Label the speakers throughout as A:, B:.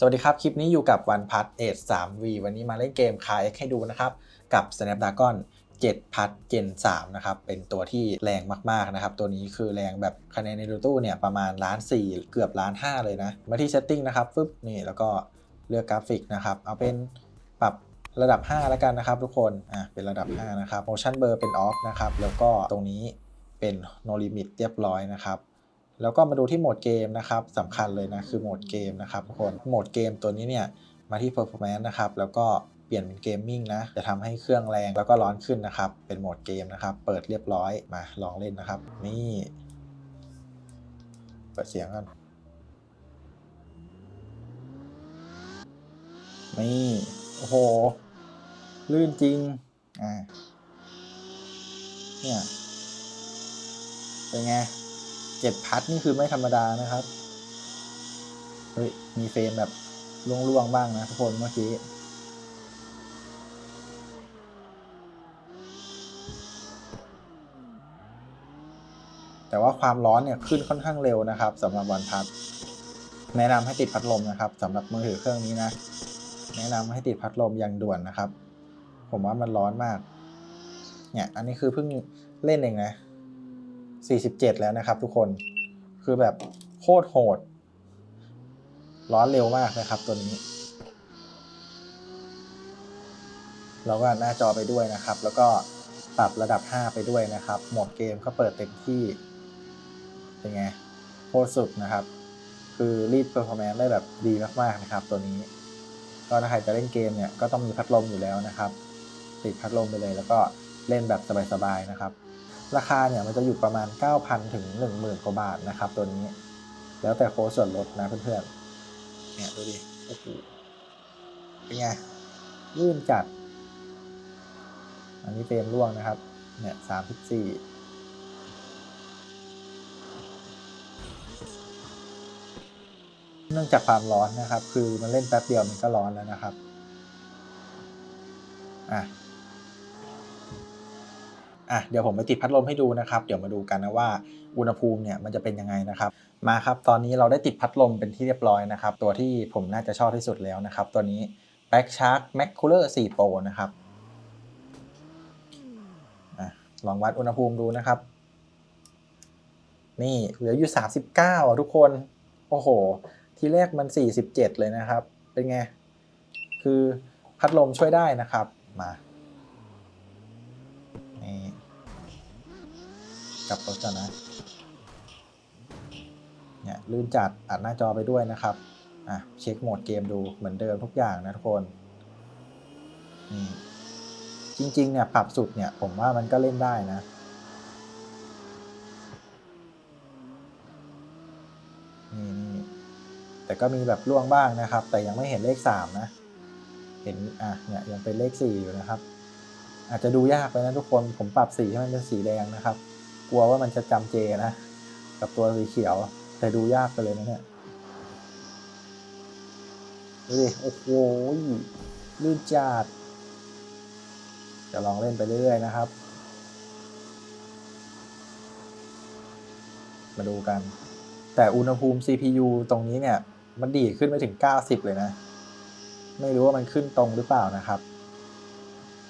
A: สวัสดีครับ คลิปนี้อยู่กับวันพัทเอท 3V วันนี้มาเล่นเกมคา X ให้ดูนะครับ กับ Snapdragon 7พัท Gen 3นะครับ เป็นตัวที่แรงมาก ๆ นะครับ ตัวนี้คือแรงแบบคะแนนในดูตู้เนี่ย ประมาณล้าน4 เกือบล้าน 5 เลยนะ มาที่ Setting นะครับฟึบนี่แล้วก็เลือกกราฟิกนะครับ เอาเป็นปรับระดับ 5 แล้วกันนะครับทุกคนอะเป็นระดับ 5 นะครับ Motion Blur เป็น Off นะครับแล้วก็ตรงนี้เป็น No Limit เรียบร้อยนะครับ แล้วก็มาดูที่โหมดเกมนะครับสำคัญเลยนะคือโหมดเกมนะครับทุกคนโหมดเกมตัวนี้เนี่ยมาที่ performance นะครับแล้วก็เปลี่ยนเป็นเกมมิ่งนะ จะทำให้เครื่องแรงแล้วก็ร้อนขึ้นนะครับ เป็นโหมดเกมนะครับ เปิดเรียบร้อยมาลองเล่นนะครับ นี่ เปิดเสียงกัน นี่ โอ้โห ลื่นจริง อ่า เนี่ย เป็นไง เจ็ดพัดนี่คือไม่ธรรมดานะครับ เฮ้ย มีเฟรมแบบล่วงๆบ้างนะทุกคนเมื่อกี้แต่ว่าความร้อนเนี่ยขึ้นค่อนข้างเร็วนะครับสำหรับวันพัด แนะนำให้ติดพัดลมนะครับสำหรับมือถือเครื่องนี้นะ แนะนำให้ติดพัดลมอย่างด่วนนะครับ ผมว่ามันร้อนมาก เนี่ย อันนี้คือเพิ่งเล่นเองนะ 47 แล้วนะครับทุกคนคือแบบโคตรโหด ร้อนเร็วมากนะครับตัวนี้ เราก็หน้าจอไปด้วยนะครับ แล้วก็ปรับระดับ 5 ไปด้วยนะครับ โหมดเกมก็เปิดเต็มที่เป็นไงโคตรสุดนะครับ คือรีดเปอร์ฟอร์แมนซ์ได้แบบดีมากๆนะครับ ตัวนี้ ก็ถ้าใครจะเล่นเกมเนี่ยก็ต้องมีพัดลมอยู่แล้วนะครับ ติดพัดลมไปเลยแล้วก็เล่นแบบสบายๆนะครับ ราคาเนี่ยมันจะอยู่ประมาณ 9,000 ถึง 10,000 กว่าบาทนะครับ ตัวนี้ แล้วแต่โค้ดส่วนลดนะเพื่อนๆ เนี่ยดูดิโอ้โหเป็นไงลื่นจัด อันนี้เฟรมร่วงนะครับ เนี่ย34เนื่องจากความร้อนนะครับ คือมันเล่นแป๊บเดียวมันก็ร้อนแล้วนะครับ อะ อะเดี๋ยวผมไปติดพัดลมให้ดูนะครับ เดี๋ยวมาดูกันนะว่าอุณหภูมิเนี่ยมันจะเป็นยังไงนะครับ มาครับ ตอนนี้เราได้ติดพัดลมเป็นที่เรียบร้อยนะครับ ตัวที่ผมน่าจะชอบที่สุดแล้วนะครับ ตัวนี้ Back Shark Mac Cooler 4 Pro นะครับอะลองวัดอุณหภูมิดูนะครับ นี่เหลืออยู่ 39อะทุกคน โอ้โห ทีแรกมัน 47 เลยนะครับ เป็นไง คือพัดลมช่วยได้นะครับ มานี่ กลับรถก่อนนะ เนี่ยลื่นจัดอัดหน้าจอไปด้วยนะครับ อะเช็คโหมดเกมดูเหมือนเดิมทุกอย่างนะทุกคนนี่จริง ๆ เนี่ยปรับสุดเนี่ยผมว่ามันก็เล่นได้นะ นี่นี่แต่ก็มีแบบล่วงบ้างนะครับ แต่ยังไม่เห็นเลขสามนะ เห็นอะเนี่ยยังเป็นเลขสี่อยู่นะครับ อาจจะดูยากไปนะทุกคนผมปรับสีให้มันเป็นสีแดงนะครับ กลัวว่ามันจะจำเจนะ กับตัวสีเขียว แต่ดูยากไปเลยนะเนี่ยดูดิโอ้โหลื่นจัดจะลองเล่นไปเรื่อยๆนะครับ มาดูกัน แต่อุณหภูมิ CPU ตรงนี้เนี่ย มันดีขึ้นไปถึง 90 เลยนะ ไม่รู้ว่ามันขึ้นตรงหรือเปล่านะครับ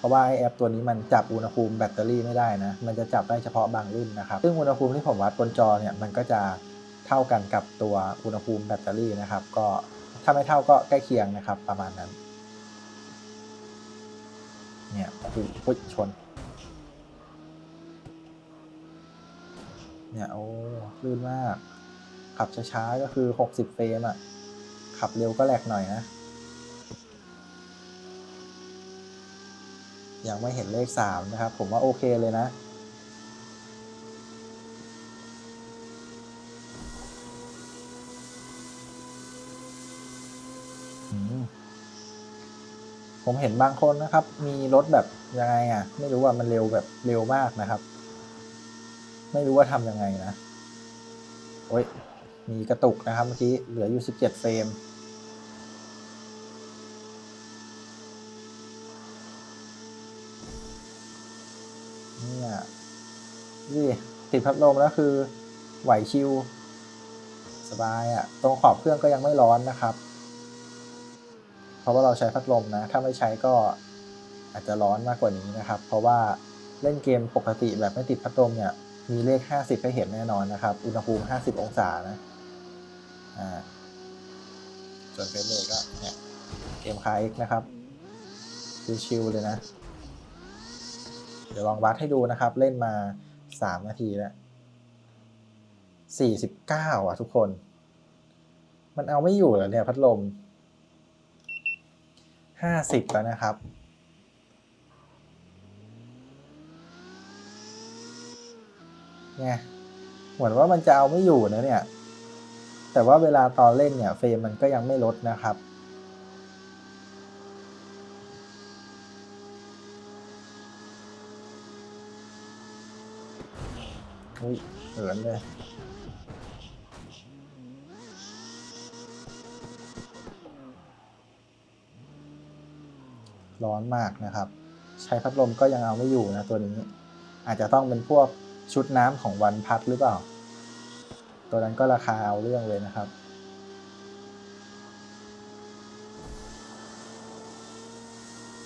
A: ราะว่าไอแอปตัวนี้มันจับอุณหภูมิแบตเตอรี่ไม่ได้นะ มันจะจับได้เฉพาะบางรุ่นนะครับ ซึ่งอุณหภูมิที่ผมวัดบนจอเนี่ยมันก็จะเท่ากันกับตัวอุณหภูมิแบตเตอรี่นะครับ ก็ถ้าไม่เท่าก็ใกล้เคียงนะครับประมาณนั้น เนี่ยคือพุชชน เนี่ยโอ้ลื่นมาก ขับช้าๆก็คือ 60 เฟรมอะ่ะขับเร็วก็แหลกหน่อยนะ ยังไม่เห็นเลข 3 นะครับ ผมว่าโอเคเลยนะ ผมเห็นบางคนนะครับ มีรถแบบยังไงอะ ไม่รู้ว่ามันเร็วแบบเร็วมากนะครับ ไม่รู้ว่าทำยังไงนะ โอ้ยมีกระตุกนะครับเมื่อกี้เหลืออยู่ 17 เฟรม เนี่ยนี่ติดพัดลมแล้วคือไหวชิว สบายอะ่ะ ตรงขอบเครื่องก็ยังไม่ร้อนนะครับ เพราะว่าเราใช้พัดลมนะ ถ้าไม่ใช้ก็อาจจะร้อนมากกว่านี้นะครับ เพราะว่าเล่นเกมปกติแบบไม่ติดพัดลมเนี่ย มีเลข 50ให้เห็นแน่นอนนะครับ อุณหภูมิ 50 องศานะ อ่า ส่วนเฟรมเรทก็เนี่ยเกมคาเอ็กนะครับ ชิวๆเลยนะ ดี๋ยวลองวัดให้ดูนะครับ เล่นมา 3 นาทีแล้ว49 อะทุกคน มันเอาไม่อยู่เหรอเนี่ยพัดลม 50 แล้วนะครับเนี่ยเหมือนว่ามันจะเอาไม่อยู่นะเนี่ย แต่ว่าเวลาตอนเล่นเนี่ยเฟรมมันก็ยังไม่ลดนะครับ อุ้ยเหินเลยร้อนมากนะครับ ใช้พัดลมก็ยังเอาไม่อยู่นะตัวนี้ อาจจะต้องเป็นพวกชุดน้ำของวันพัดหรือเปล่า ตัวนั้นก็ราคาเอาเรื่องเลยนะครับ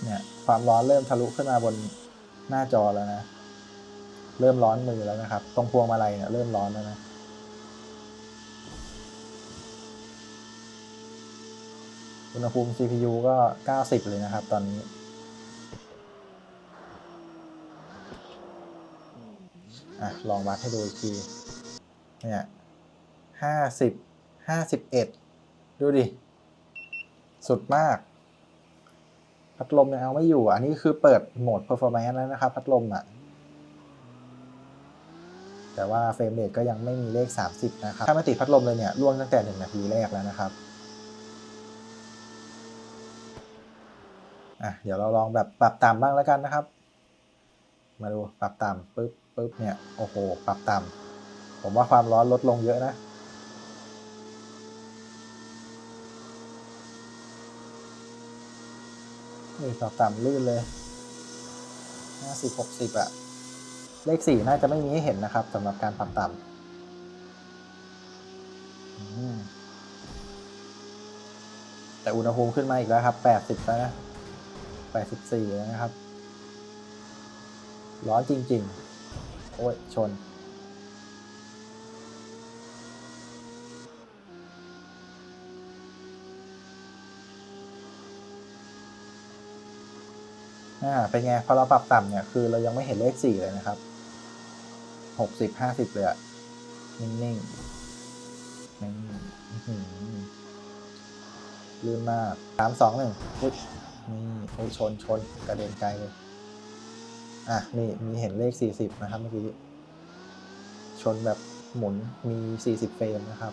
A: เนี่ยความร้อนเริ่มทะลุขึ้นมาบนหน้าจอแล้วนะ เริ่มร้อนมือแล้วนะครับ ตรงพวงมาลัยเนี่ยเริ่มร้อนแล้วนะอุณหภูมิ CPU ก็ 90 เลยนะครับตอนนี้ อะ ลองวัดให้ดูอีกที เนี่ยห้าสิบ ห้าสิบเอ็ด ดูดิ สุดมาก พัดลมยังเอาไม่อยู่ อันนี้คือเปิดโหมด performance แล้วนะครับ พัดลมอะ แต่ว่าเฟรมเรทก็ยังไม่มีเลข 30 นะครับ ถ้าไม่ติดพัดลมเลยเนี่ยล่วงตั้งแต่ 1 นาทีแรกแล้วนะครับอะเดี๋ยวเราลองแบบปรับต่ำบ้างแล้วกันนะครับ มาดูปรับต่ำปึ๊บปึ๊บเนี่ยโอ้โหปรับต่ำผมว่าความร้อนลดลงเยอะนะนี่ปรับต่ำลื่นเลยห้าสิบหกสิบอะ เลขสี่น่าจะไม่มีให้เห็นนะครับสำหรับการปรับต่ำแต่อุณหภูมิขึ้นมาอีกแล้วครับแปดสิบแล้วนะแปดสิบสี่แล้วนะครับ ร้อนจริง ๆ โอ้ย ชนอ่าเป็นไงพอเราปรับต่ำเนี่ยคือเรายังไม่เห็นเลขสี่เลยนะครับ หกสิบห้าสิบเลยอะนิ่งๆนิ่งลื่นมากสามสองหนึ่งอุ๊ยนี่โอ้ยชนชนกระเด็นไกลเลย อะ นี่ มีเห็นเลขสี่สิบนะครับเมื่อกี้ ชนแบบหมุนมีสี่สิบเฟรมนะครับ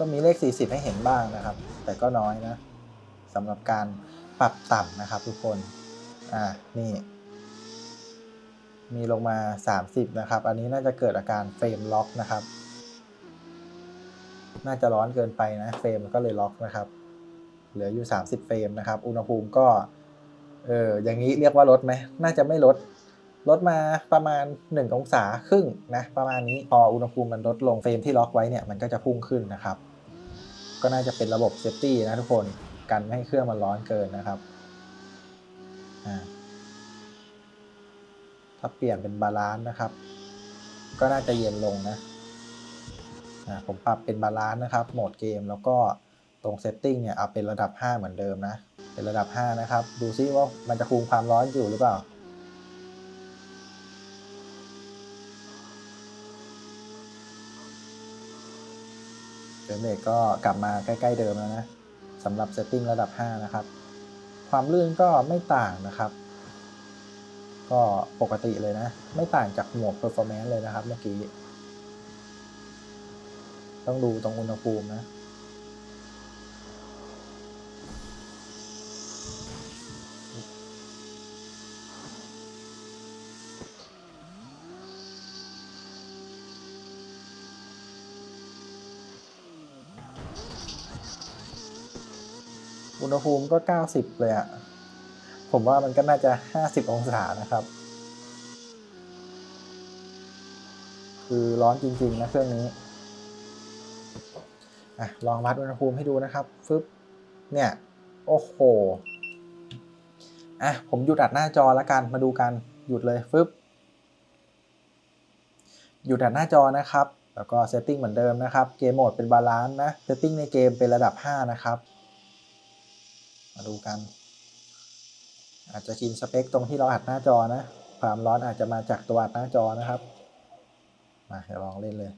A: ก็มีเลข 40 ให้เห็นบ้างนะครับ แต่ก็น้อยนะสำหรับการปรับต่ำนะครับทุกคน อ่า นี่ มีลงมา 30 นะครับ อันนี้น่าจะเกิดอาการเฟรมล็อกนะครับ น่าจะร้อนเกินไปนะ เฟรมก็เลยล็อกนะครับ เหลืออยู่ 30 เฟรมนะครับ อุณหภูมิก็ เออ อย่างนี้เรียกว่าลดไหม น่าจะไม่ลด ลดมาประมาณ 1 องศาครึ่งนะ ประมาณนี้ พออุณหภูมิมันลดลง เฟรมที่ล็อกไว้เนี่ย มันก็จะพุ่งขึ้นนะครับ ก็น่าจะเป็นระบบเซฟตี้นะทุกคนกันไม่ให้เครื่องมันร้อนเกินนะครับถ้าเปลี่ยนเป็นบาลานซ์นะครับ ก็น่าจะเย็นลงนะผมปรับเป็นบาลานซ์นะครับโหมดเกมแล้วก็ตรงเซตติ้งเนี่ยเอาเป็นระดับ 5 เหมือนเดิมนะ เป็นระดับ 5 นะครับ ดูซิว่ามันจะคุมความร้อนอยู่หรือเปล่า รมเรทก็กลับมาใกล้ๆเดิมแล้วนะสำหรับเซตติ้งระดับ 5 นะครับ ความลื่นก็ไม่ต่างนะครับ ก็ปกติเลยนะ ไม่ต่างจากโหมด performance เลยนะครับเมื่อกี้ ต้องดูตรงอุณหภูมินะ อุณหภูมิก็ 90 เลยอะผมว่ามันก็น่าจะ 50 องศานะครับ คือร้อนจริง ๆ นะเครื่องนี้อะลองวัดอุณหภูมิให้ดูนะครับฟึบเนี่ย โอ้โหอะผมหยุดอัดหน้าจอแล้วกันมาดูกันหยุดเลยฟึบหยุดอัดหน้าจอนะครับ แล้วก็เซตติ้งเหมือนเดิมนะครับ เกมโหมดเป็นบาลานซ์นะเซตติ้งในเกมเป็นระดับ 5 นะครับ มาดูกัน อาจจะชินสเปคตรงที่เราอัดหน้าจอนะ ความร้อนอาจจะมาจากตัวอัดหน้าจอนะครับ มาเดี๋ยวลองเล่นเลย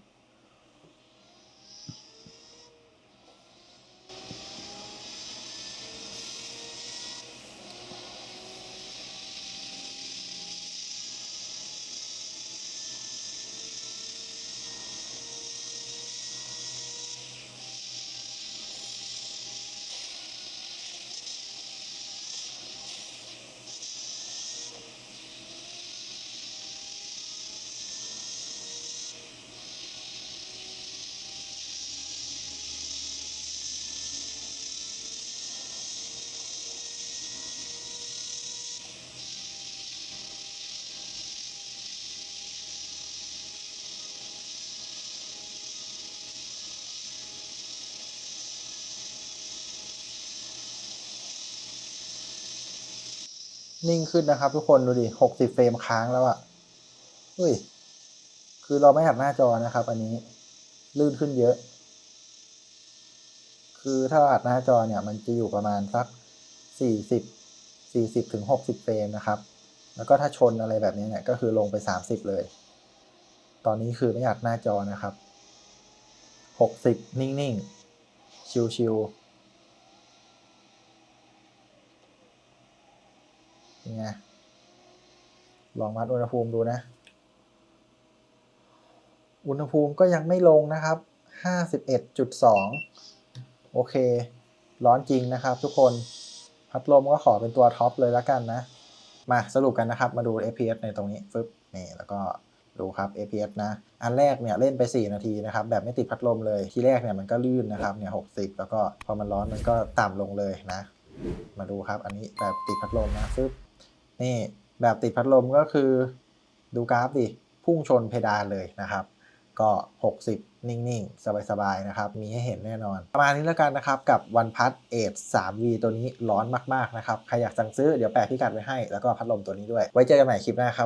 A: นิ่งขึ้นนะครับ ทุกคนดูดิหกสิบเฟรมค้างแล้วอะ่ะเฮ้ย คือเราไม่หัดหน้าจอนะครับ อันนี้ลื่นขึ้นเยอะ คือถ้าอัดหน้าจอเนี่ย มันจะอยู่ประมาณสักสี่สิบสี่สิบถึงหกสิบเฟรมนะครับ แล้วก็ถ้าชนอะไรแบบนี้เนี่ย ก็คือลงไปสามสิบเลย ตอนนี้คือไม่อัดหน้าจอนะครับหกสิบนิ่งๆ ชิวๆ ยังไงลองวัดอุณหภูมิดูนะ อุณหภูมิก็ยังไม่ลงนะครับ 51.2 โอเค ร้อนจริงนะครับทุกคน พัดลมก็ขอเป็นตัวท็อปเลยแล้วกันนะ มาสรุปกันนะครับ มาดู FPS ในตรงนี้ฟึบนี่แล้วก็ดูครับ FPS นะ อันแรกเนี่ยเล่นไป 4 นาทีนะครับ แบบไม่ติดพัดลมเลย ที่แรกเนี่ยมันก็ลื่นนะครับเนี่ย60แล้วก็พอมันร้อนมันก็ต่ำลงเลยนะ มาดูครับอันนี้แบบติดพัดลมนะฟึบ นี่แบบติดพัดลมก็คือดูกราฟดิ พุ่งชนเพดานเลยนะครับ ก็ 60 นิ่งๆ สบายๆ นะครับ มีให้เห็นแน่นอน ประมาณนี้แล้วกันนะครับ กับวันพัดเอท 3V ตัวนี้ร้อนมากๆ นะครับ ใครอยากสั่งซื้อเดี๋ยวแปะพิกัดไว้ให้ แล้วก็พัดลมตัวนี้ด้วย ไว้เจอกันใหม่คลิปหน้าครับ